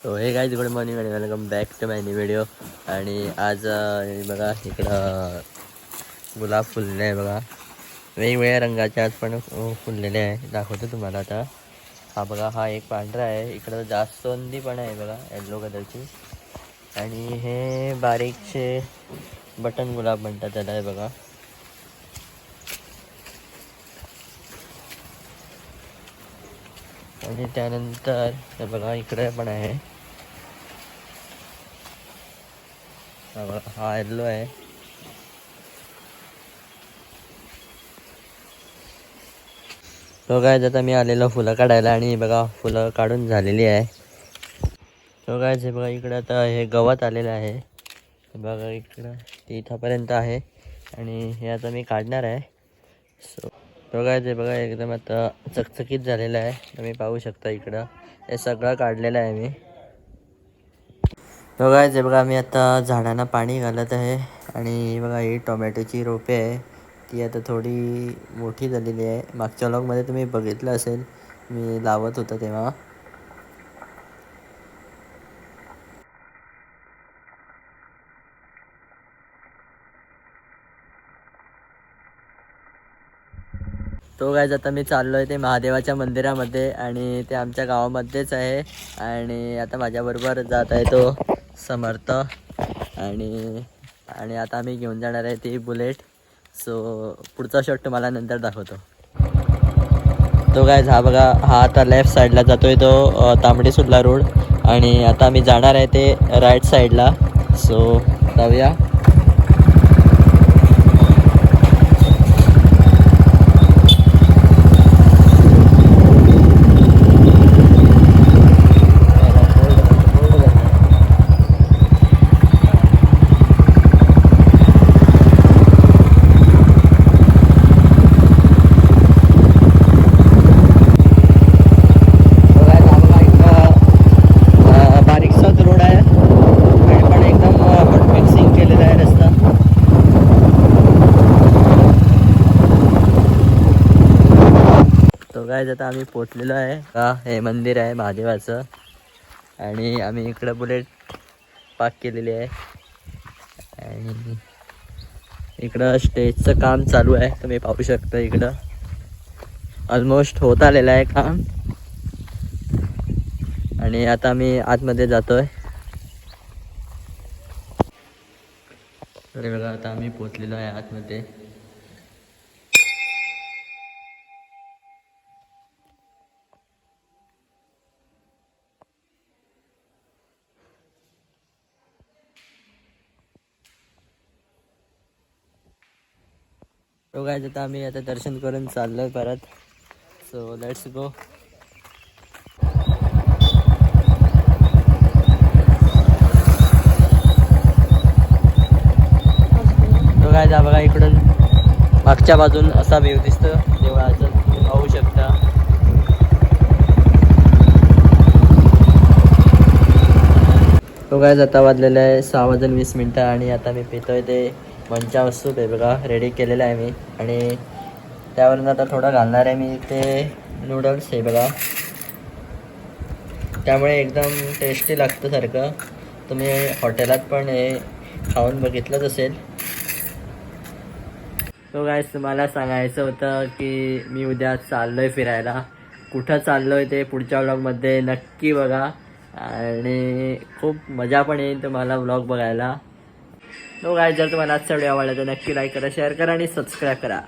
हो हे काय गुड मॉर्निंग आणि welcome back to my new video आणि आज बघा इकडं गुलाब फुलले आहे बघा. वेगवेगळ्या रंगाचे आज पण फुललेले आहे. दाखवतो तुम्हाला आता. हा बघा हा एक पांढरा आहे. इकडं जास्वंदी पण आहे बघा येल्लो कलरची आणि हे बारीकचे बटन गुलाब म्हणतात त्याला आहे बघा. आणि त्यानंतर हे बघा इकडे पण आहे. हा येल्लो आहे. तो काय आता मी आलेलो फुलं काढायला आणि बघा फुलं काढून झालेली आहे. तो काय हे बघा इकडे आता हे गवत आलेलं आहे. बघा इकडं ते इथंपर्यंत आहे. आणि हे आता मी काढणार आहे. सो बघा ते बघा एकदम आता चकचकीत झालेलं आहे. तुम्ही पाहू शकता इकडं. हे सगळं काढलेलं आहे मी. बघा ते बघा मी आता झाडांना पाणी घालत आहे. आणि बघा ही टोमॅटोची रोपे आहे. ती आता थोडी मोठी झालेली आहे. मागच्या लॉगमध्ये तुम्ही बघितलं असेल. मी लावत होतं तेव्हा. तो काय आता मी चाललो आहे ते महादेवाच्या मंदिरामध्ये आणि ते आमच्या गावामध्येच आहे. आणि आता माझ्याबरोबर जात आहे तो समर्थ. आणि आणि आता आम्ही घेऊन जाणार आहे ती बुलेट. सो पुढचा शॉट तुम्हाला नंतर दाखवतो. तो काय हा बघा हा आता लेफ्ट साईडला जातोय तो तांबडी सुरला रोड आणि आता आम्ही जाणार आहे ते राईट साईडला सो जाऊया बघा हा बघा इकडं अ, बारीकसाच रोड आहे आणि पण एकदम अ, आपण मिक्सिंग केलेला आहे रस्ता तो आता आम्ही पोचलेलो आहे. का? हे मंदिर आहे महादेवाचं. आणि आम्ही इकडं बुलेट पार्क केलेली आहे. आणि इकडं स्टेजचं काम चालू आहे. तुम्ही पाहू शकता इकडं. ऑलमोस्ट होत आलेलं आहे काम. आणि आता मी आतमध्ये जातोय. अरे बघा आता आम्ही पोचलेलो आहे आतमध्ये. तो काय आता आम्ही आता दर्शन करून चाललोय परत. सो लेट्स गो तो काय जा बघा इकडून मागच्या बाजून असा व्ह्यू दिसतो देवळाचं तुम्ही पाहू शकता. तो काय जाता वाजलेला आहे सहा वाजून वीस मिनटं आणि आता मी पितोय ते मंचा वस्तू आहे बघा रेडी केलेलं आहे मी. आणि त्यावरून आता थोडं घालणार आहे मी ते नूडल्स आहे बघा. त्यामुळे एकदम टेस्टी लागतं सारखं. तुम्ही हॉटेलात पण हे खाऊन बघितलंच असेल. तो काय तुम्हाला सांगायचं होतं की मी उद्या चाललो आहे फिरायला. कुठं चाललो आहे ते पुढच्या व्लॉगमध्ये नक्की बघा. आणि खूप मजा पण येईल तुम्हाला व्लॉग बघायला. तो काय जर तुम्हाला आजचा व्हिडिओ आवडला तर नक्की लाईक करा शेअर करा आणि सबस्क्राईब करा.